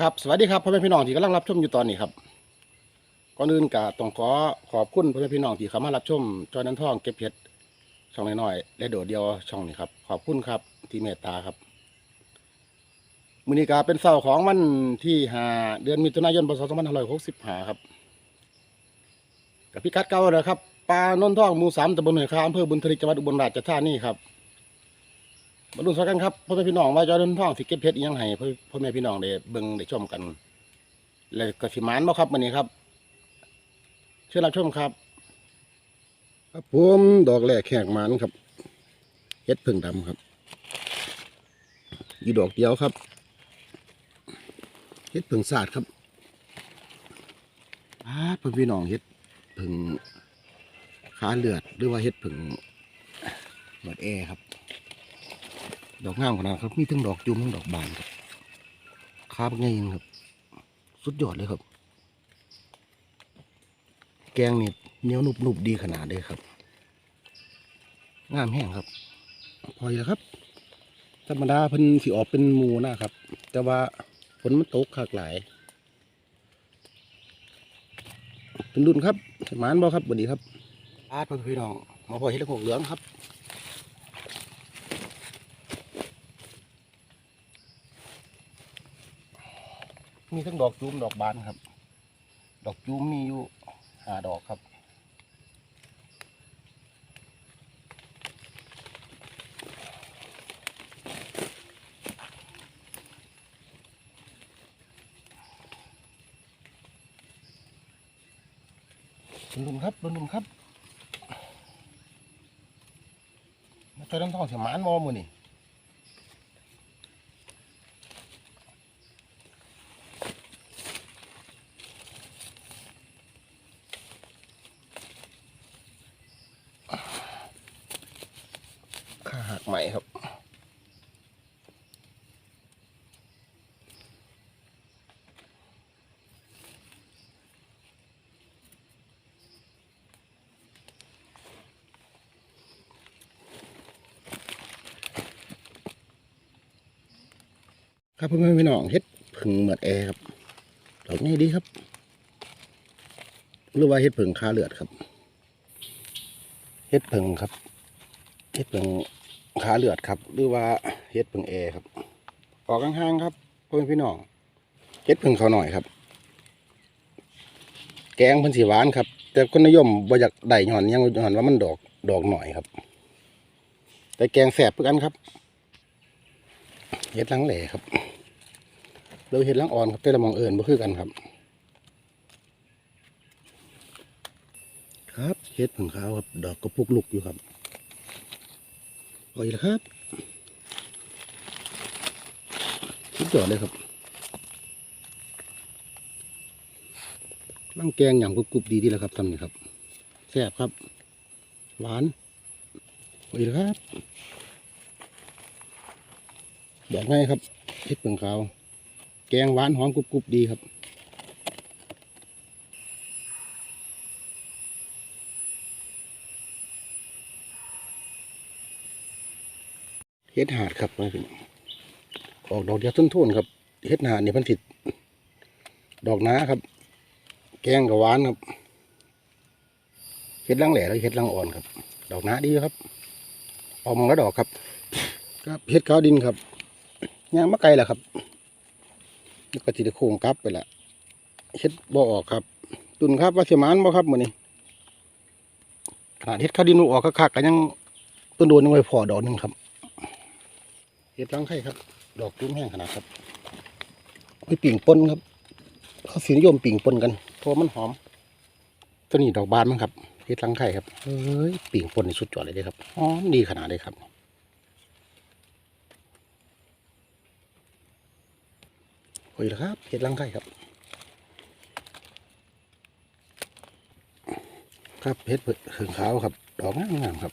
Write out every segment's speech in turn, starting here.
ครับสวัสดีครับพ่อแม่พี่น้องที่กำลังรับชมอยู่ตอนนี้ครับก่อนอื่นก็ต้องขอขอบคุณพ่อแม่พี่น้องที่เข้ามารับชมจอยนันทองเก็บเพชรช่องน้อยๆและโดดเดียวช่องนี้ครับขอบคุณครับที่เมตตาครับมือนี้ก็เป็นเสาร์ของวันที่ห้าเดือนมิถุนายนพศสองพันห้าร้อยหกสิบห้าครับกับพิกัดเก่าเลยครับปลานนทองหมู่สามตำบลหน่วยคาอำเภอบุญทลิกจังหวัดอุบลราชธานีครับ มาลุ้นสักกันครับพ่อแม่พี่น้องว่าจะเดินท่องสิเก็บเพชรอิหยังไงพ่อพ่อแม่พี่น้องได้เบิ่งได้ชมกัน แล้วก็สิมานบ่ครับวันนี้ครับ เชิญรับชมครับ ครับผมดอกแรกแขกมานครับเฮ็ดผึ่งดำครับอยู่ดอกเดียวครับเฮ็ดผึ่งศาสตร์ครับอาพ่อพี่น้องเฮ็ดผึ่งขาเลือดหรือว่าเฮ็ดผึ่งหมดแอครับ ดอกงามขนาดครับมีทั้งดอกจุ่มทั้งดอกบานครับคาบง่ายครับ สุดยอดเลยครับ แกงนี่เหนียวหนุบหนุบดีขนาดเลยครับ งามแห้งครับ พอแล้วครับ ธรรมดาเพิ่นสิออกเป็นมูนะครับ แต่ว่าฝนมันตกขากหลายเป็นรุ่นครับสมานบ่ครับวันนี้ครับอาดพี่น้องมาพอเห็ดละหกเหลืองครับ มีทั้งดอกจูมดอกบานครับ ดอกจูมมีอยู่ห้าดอกครับลุมครับลุมครับมาเจอน้ำทองเสียหมานมอมือนี่ ขาหักใหม่ครับ ครับพ่อแม่พี่น้องเฮ็ดผึ่งเหมือดแอร์ครับดอกนี้ดีครับ หรือว่าเฮ็ดผึ่งคาเลือดครับ เฮ็ดผึ่งครับ เฮ็ดผึ่งขาเลือดครับ หรือว่าเฮ็ดผึ่งแอร์ครับ ออกห่างๆครับพ่อแม่พี่น้องเฮ็ดผึ่งเขาหน่อยครับ แกงเพิ่นสีหวานครับ แต่คนนิยมบ่อยากได้หย่อนยังหย่อนว่ามันดอกดอกหน่อยครับ แต่แกงแสบเพื่อกันครับเฮ็ดลังแหล่ครับ เราเฮ็ดหลังอ่อนครับแต่ละมองเอิญบ่คือกันครับ ครับเฮ็ดผึ่งขาวครับ ดอกกระปุกลุกอยู่ครับโอ้ยแล้วครับสุดยอดเลยครับร่างแกงอย่างกรุบๆดีดีแล้วครับทำนี่ครับแซ่บครับ หวานโอ้ยแล้วครับบอกง่ายครับเห็ดเปลืองขาว แกงหวานหอมกรุบๆดีครับเฮ็ดหาดครับมาพี่น้องออกดอกเดียวต้นทุ่นครับเฮ็ดหาดนี่เพันธิดดอกน้าครับ แกงกับหวานครับเฮ็ดลังแหล่แล้วเฮ็ดลังอ่อนครับ ดอกน้าดีครับออกมาแล้วดอกครับ ครับเฮ็ดขาวดินครับย่างมะไก่แหละครับ แล้วก็ติดโค้งกลับไปละเฮ็ดบ่ออกครับ ตุนครับว่าเสียมานบ่ครับมื้อนี้ขนาดเฮ็ดข้าวดินออกคักๆก็ยังต้นโดนยังไว้พอดอกหนึงครับเห็ดรังไข่ครับ ดอกจุ้มแห้งขนาดครับมีปิ่งปนครับ เขาสีนิยมปิ่งปนกันเพราะมันหอมตัวนี้ดอกบานมั้งครับเห็ดรังไข่ครับเฮ้ยปิ่งปนในสุดยอดเลยด้ครับหอมดีขนาดเลยครับ โอ้ยแล้วครับเห็ดรังไข่ครับ ครับเห็ดเผือกขาวครับดอกงามครับ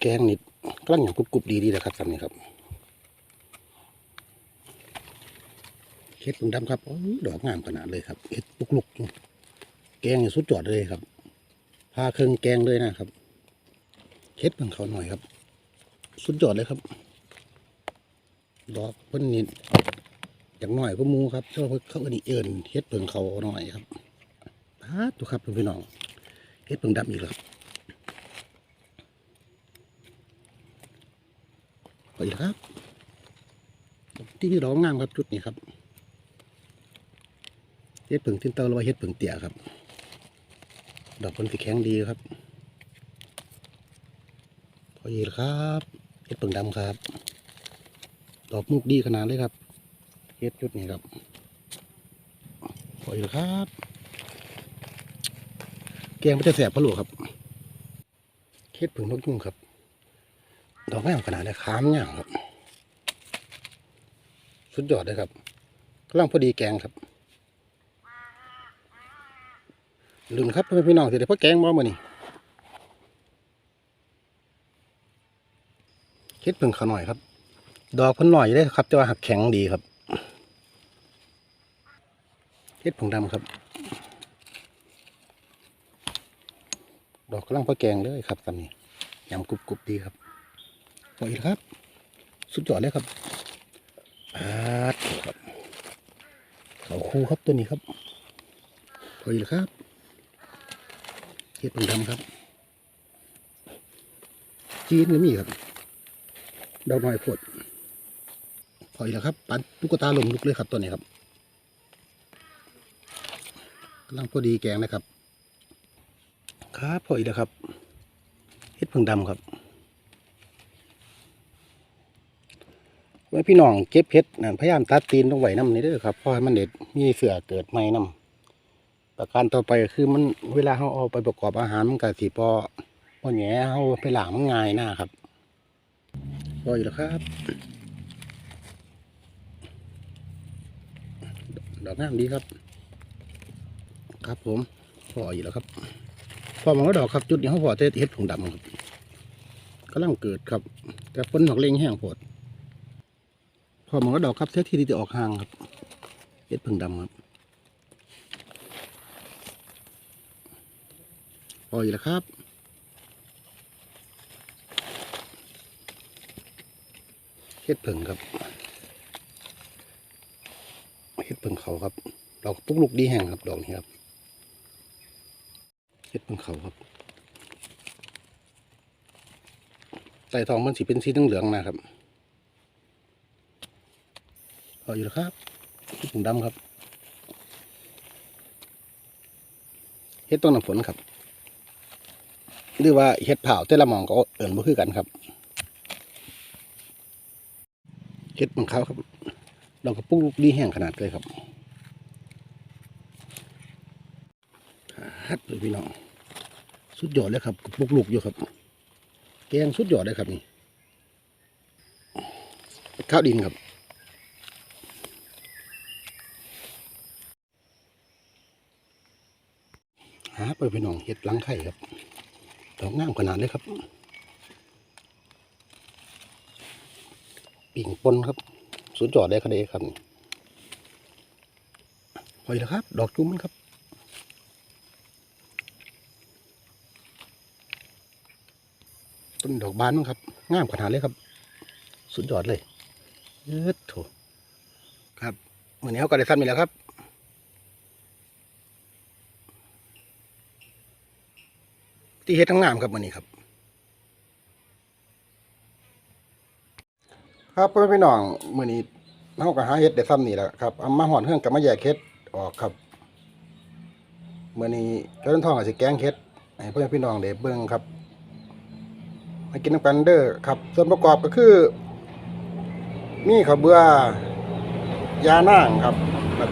แกงนิดกลังอย่างกรุบๆดีดีๆนะครับสำนี้ครับเห็ดผงดำครับอดอกงามขนาดเลยครับเห็ดปุกลุกอยู่แกงเนี่ยสุดยอดเลยครับพาเครื่องแกงเลยนะครับเห็ดเพิ่งเขาหน่อยครับ สุดยอดเลยครับ ดอกเพิ่นนี่ จากหน่อยก็มูครับเพราะว่าเขาอิ้นเอิญเฮ็ดเพิงเขาหน่อยครับพาดดูครับพี่น้องเฮ็ดเพิงดำอีกแล้วครับไปอีกครับ ที่พี่ร้องงามครับจุดนี้ครับเฮ็ดเพิงทิ้นเตาหรือว่าเฮ็ดเพิงเตี่ยครับ ดอกคนสีแข็งดีครับพอดีแล้วครับเฮ็ดเพิงดำครับ ดอกมุกดีขนาดเลยครับ เฮ็ดจุดนี้ครับพอดีแล้วครับ แกงมันจะแสบพะโล้ครับเฮ็ดเพิงนกยุ่งครับ ดอกงามขนาดเลยขามย่างครับ สุดยอดเลยครับกำลังพอดีแกงครับลืมครับพ,พี่น้องสิได้พ่อแกงบ่มานี่คิดเพิ่งเขาหน่อยครับ ดอกเพิ่นหน่อยอยู่ได้ครับแต่ว่าหักแข็งดีครับ เฮ็ดผงดำครับ ดอกกำลังพอแกงเลยครับตอนนี้ยำกรุบกรุบดีครับพออีกแล้วครับ สุดยอดเลยครับปาดครับเขาคูครับตัวนี้ครับพอดีแล้วครับเห็ดปังดำครับ จีนก็มีครับดอกน้อยโพดพอดีแล้วครับปันตุ๊กตาหลงลุกเลยครับตัวนี้ครับกำ ลังพอดีแกงนะครับครับพอดีแล้วครับเห็ดผงดำครับไว้พี่น้องเก็บเพชรนั่นพยายามตัดตีนตรงไหวน้ำนี่เด้อครับเพราะให้มันเด็ดมีเสือเกิดใหม่น้ำประการต่อไปคือมันเวลาเขาเอาไปประกอบอาหารมันก็สีพอพอแหง่เขาไปหลางมันง่ายหน้าครับพออยู่แล้วครับดอกงามดีครับ ครับผมพออยู่แล้วครับพอมันก็ดอกครับจุดนี้เขาพอเทเฮ็ดผงดำครับกำลังเกิดครับ แต่ฝนดอกเล็งแห้งโพดพอมอนก็ดอกครับเท่าที่จะออกห่างครับเห็ดพึ่งดำครับพออยู่แล้วครับเห็ดพึ่งครับเห็ดพึ่งเขาครับดอกปุ๊กลูกดีแห้งครับดอกนี้ครับ เห็ดพึ่งเขาครับใส่ทองมันสีเป็นสีเหลืองนะครับพออยู่แล้วครับที่ถุงดำครับเฮ็ดต้นน้ำฝนครับหรือว่าเฮ็ดเผาแต่ละมองก็เอิ่นบ่คือกันครับเฮ็ดของเขาครับดอกกระปุกลูกดีแห้งขนาดเลยครับ ฮัดเลยพี่น้องสุดยอดเลยครับกระปุกลูกอยู่ครับ แกงสุดยอดเลยครับนี่ข้าวดินครับหาไปพี่น้องเห็ดลังไข่ครับดอกงามขนาดเลยครับปิ่งปนครับ สุดยอดได้คะเดครับนี่พอแล้วครับ ดอกจุ้มมันครับ ต้นดอกบานมั้งครับงามขนาดเลยครับ สุดยอดเลยเยอะโถครับเหมือนนี้เขาก็ได้ซ้นี่แล้วครับที่เฮ็ดทั้งงามครับวันนี้ครับ ครับเพื่อนพี่น้องมื้อนี้เฮาก็หาเฮ็ดได้ซ้ำนี่แหละครับเอามาห่อนเครื่องกับมาแยกเฮ็ดออกครับมื้อนี้เจ้าต้นทองก็สิแกงเฮ็ดให้เพื่อนพี่น้องได้เบิ่งครับ มากินน้ำกันเด้อครับ ส่วนประกอบก็คือ มีข้าวเบื่อยานางครับแบบ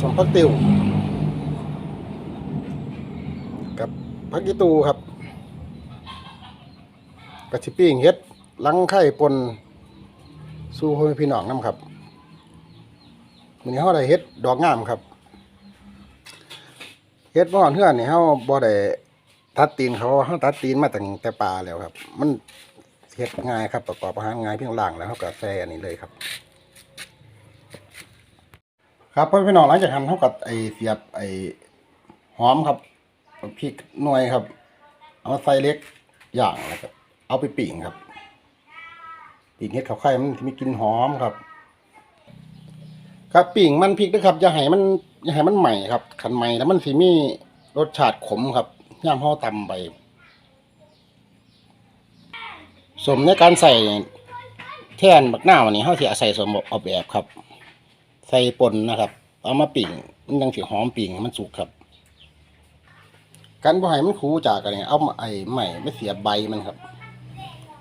สมพักติวกับพักกีตูครับกระชิปิ้งเฮ็ดลังไข่ปนสู้พ่อพี่น้องน้ำครับมื้อนี้เฮาได้เฮ็ดดอกงามครับเฮ็ดบ่อนเฮือนนี่เฮาบ่ได้ ตัดตีนเขาเฮาตัดตีนมาตั้งแต่ป่าแล้วครับ มันเฮ็ดง่ายครับประกอบอาหารง่ายเพียงล่างแล้วเฮาก็ใส่อันนี้เลยครับ ครับพ่อพี่น้องหลังจากหั่นเฮาก็ไอเสียบไอหอมครับพริกหน่วยครับ เอามาใส่เล็กอย่างแล้วก็เอาไปปิ่งครับปิ่งเห็ดข้าวไข่มันมีกลิ่นหอมครับ ครับปิ่งมันพริกนะครับอย่าให้มันอย่าให้มันใหม่ครับขันใหม่แล้วมันสิมีรสชาติขมครับ ย่ามห่อตำไปสมในการใส่แท่นบักหน้าวนี่เฮาเสิเอาใส่สมเอาแบบครับ ใส่ปนนะครับ เอามาปิ่งมันยังสิหอมปิ่งมันสุกครับการบ่ให้มันคูจากกันเนี่ยเอาไอ้ใหม่ไม่เสียใบมันครับ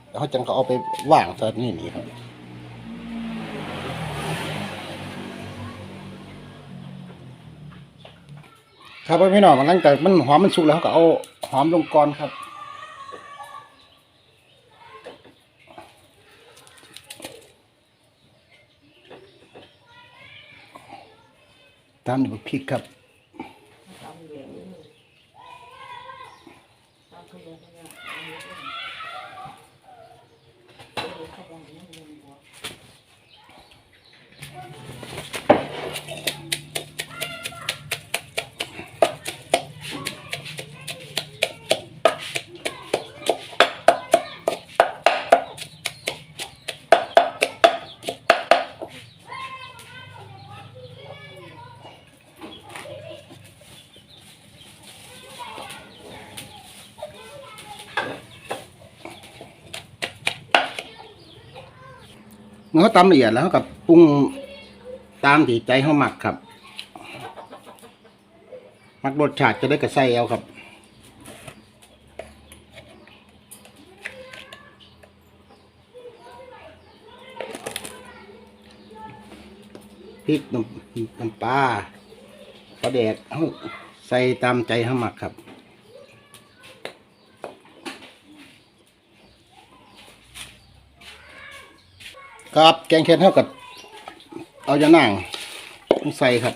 แล้วเขาจังเขาเอาไปว่างซะนี่นี่ครับ ครับพี่น้องมันหลังจากมันหอมมันสุกแล้วก็เอาหอมลงก่อนครับตามด้วยพริกครับ มื่อเขาตำละเอียดแล้วเขากับปรุงตามที่ใจเขาหมักครับหมักรสชาติจะได้กระใสเอาครับพริกน้ำปลาปลาแดกเอาใส่ตามใจเขาหมักครับ ครับแกงเค็ดเท่ากับเอาจะนั่งใส่ครับ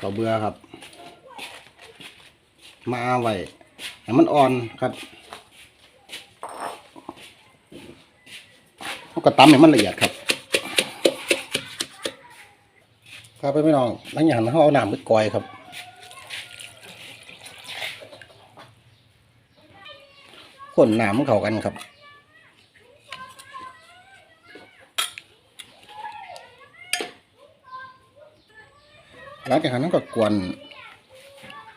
ข้าวเบื่อครับมาเอาไว้ให้มันอ่อนครับก็ตำให้มันละเอียดครับครับพี่น้องหลังจากนั้นเขาเอาน้ำไปกอยครับ คนหนามเข้ากันครับหลังจากนั้นก็กวน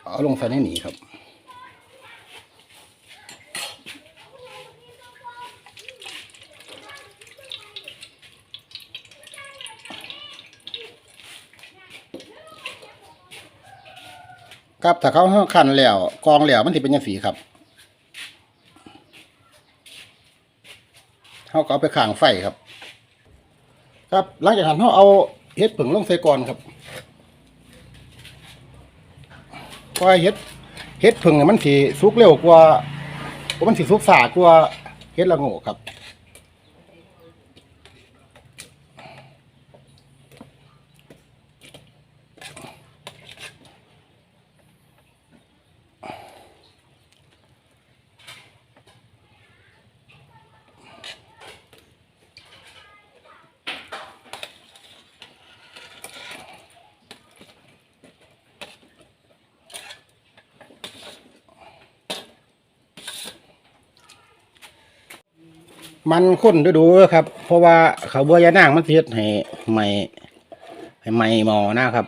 เอาลงใส่ในหนีครับครับถ้าเขาขันแล้วกองแล้วมันสิเป็นยังสีครับ เขาก็เอาไปข้างไฟครับ ครับ หลังจากนั้นเขาเอาเห็ดผึ่งลงใส่ก่อนครับเพราะเห็ดเห็ดผึ่งเนี่ยมันสีสุกเร็วกว่ามันสีสุกสากว่าเห็ดละโง่ครับ มันข้นดูดูครับ เพราะว่าเขาบัวยานางมันสิเฮ็ดให้ใหม่ให้ใหม่หมอนะครับ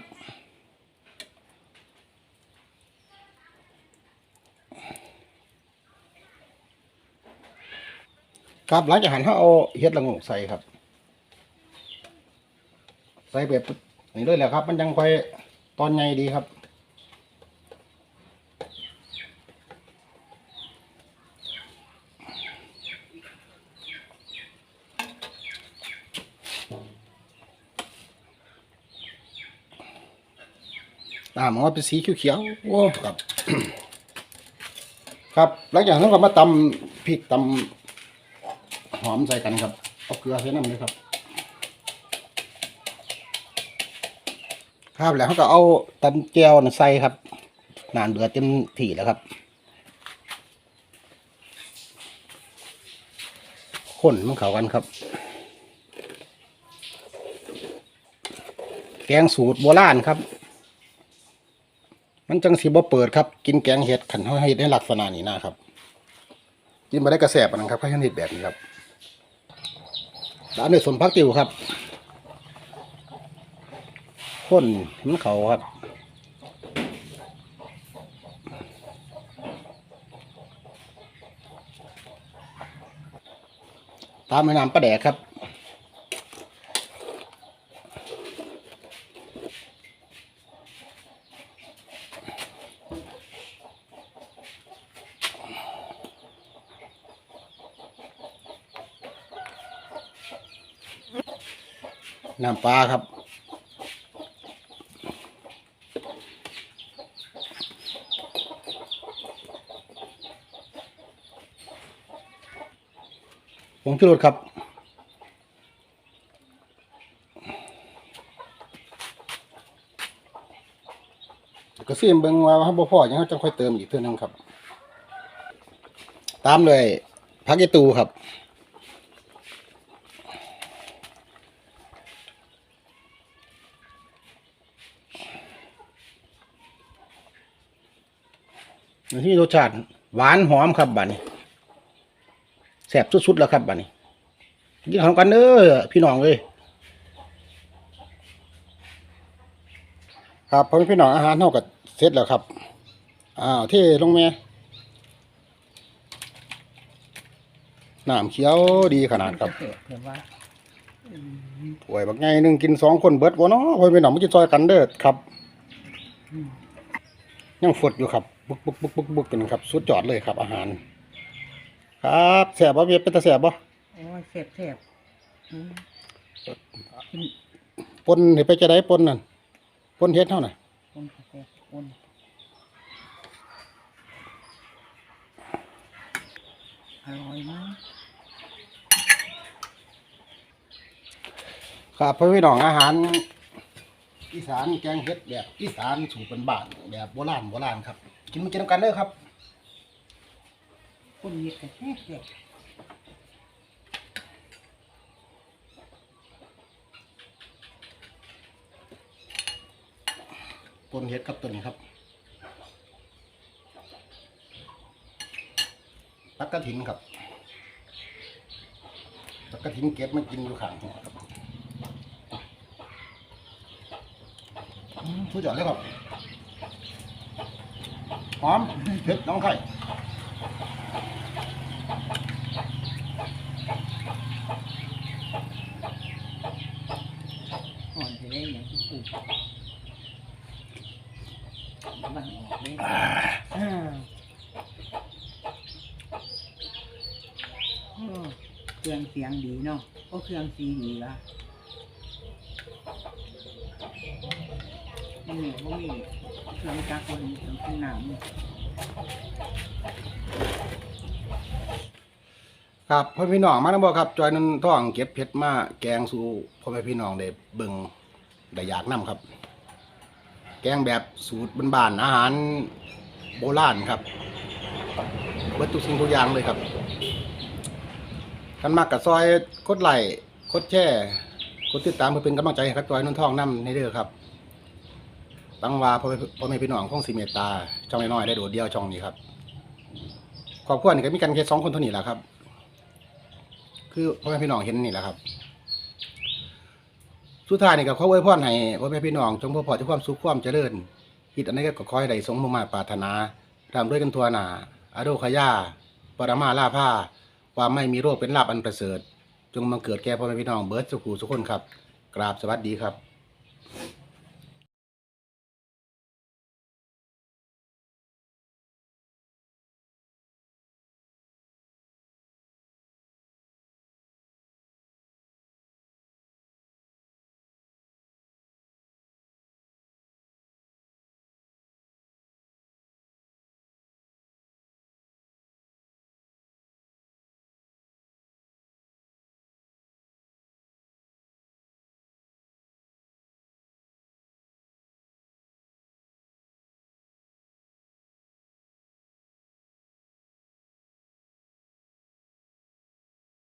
ครับหลังจากหันเขาเอาเฮ็ดละงกใส่ครับ ใส่แบบนี้ด้วยแหละครับ มันยังค่อยตอนใหญ่ดีครับ อ่ามันว่าเป็นสีเขียวๆโอ้ครับ ครับ หลังจากนั้นก็มาตำพริกตำหอมใส่กันครับเอาเกลือใส่น้ำเลยครับ ครับแล้วเขาก็เอาตำแก้วนะใส่ครับนานเดือดเต็มที่แล้วครับข้นมันเข้ากันครับ แกงสูตรโบราณครับ มันจังสีบ่เปิดครับ กินแกงเห็ดขันเขาเห็ดในลักษณะนี้นะครับ กินมาได้กระแสบนนั้นครับข้าวชนิดแบบนี้ครับร้านด้วยสมพักติวครับข้นมันเขาครับตามแม่น้ำปลาแดกครับ น้ำปลาครับผงชูรสครับก็ซีมเบิ่งว่าเขาบ่พอยังเขาจะค่อยเติมอีกเท่านึงครับ ตามเลยผักอีตูครับ ที่รสชาติหวานหอมครับบัดนี้แซ่บสุดๆแล้วครับบัดนี้กินของกันเด้อพี่น้องเลยครับพ่อพี่น้องอาหารเท่ากับเสร็จแล้วครับอ้าวเทลงแม่น้ำเขียวดีขนาดครับห่ว่าป่วยบักไงหนึ่งกินสองคนเบิดวะเนาะพ่อพี่น้องไมากินซอยกันเด้อครับ ยังฝดอยู่ครับบุกบุกบุกบุกบุกกันครับสุดยอดเลยครับ อาหาร ครับแสบบ่เวียเป็นตาแสบบ่โอ้ยเสียบเสียบอืมปนเห็นไปจะได้ปนนั่นปนเฮ็ดเท่าน่ะคนกาแฟคนอร่อยมาก ครับพ่อพี่น้องอาหาร อีสานแกงเฮ็ดแบบอีสานสูตรเป็นบ้านแบบโบราณโบราณครับ กินมากินนำกันเด้อครับคนเย็ดกระแทกเสียบปนเฮ็ดกับตัวนี้ครับตักกระถินครับตักกระถินเก็บมากินอยู่ข้างหัวครับอืม สุดยอดเลยครับหอมเผ็ดน้องไข่อ่อนจะได้อย่างที่ปลูกมันออกเลยอ่าเครื่องเสียงดีเนาะก็เครื่องสีดีละ มันมีมันมีเครื่องจักรมันเครื่งขึ้นน้ำครับพ่อพี่น้องมาแล้วบอกครับจอยนันท่องเก็บเผ็ดมาแกงสู่พ่อแม่พี่น้องได้เบิ่งได้อยากนํครับ แกงแบบสูตรบ้านๆอาหารโบราณครับเบิดทุสิ่งทุกอย่างเลยครับกันมากกับซอยกดไลค์กดแชร์กดติดตามเพื่อเป็นกำลังใจให้ครับจอยนันท่องนํในเด้อครับ ตังว่าพ่อแม่พ่อแม่พี่น้องคงสิเมตตาช่องน้อยๆได้โดดเดียวช่องนี้ครับครอบครัวนี่ก็มีกันแค่สองคนเท่านี้แหละครับ คือพ่อแม่พี่น้องเห็นนี่แหละครับ สุดท้ายนี่ก็ขออวยพรให้พ่อแม่พี่น้องจงพบพอที่ความสุขความเจริญคิดอันนี้ก็ขอให้ได้สมมุ่งมาปรารถนาทำด้วยกันทัวหนาอโดขยาปรมาลาภาความไม่มีโรคเป็นลาภอันประเสริฐ จงมาเกิดแก่พ่อแม่พี่น้องเบิร์ดสุขูสุขคนครับ กราบสวัสดีครับ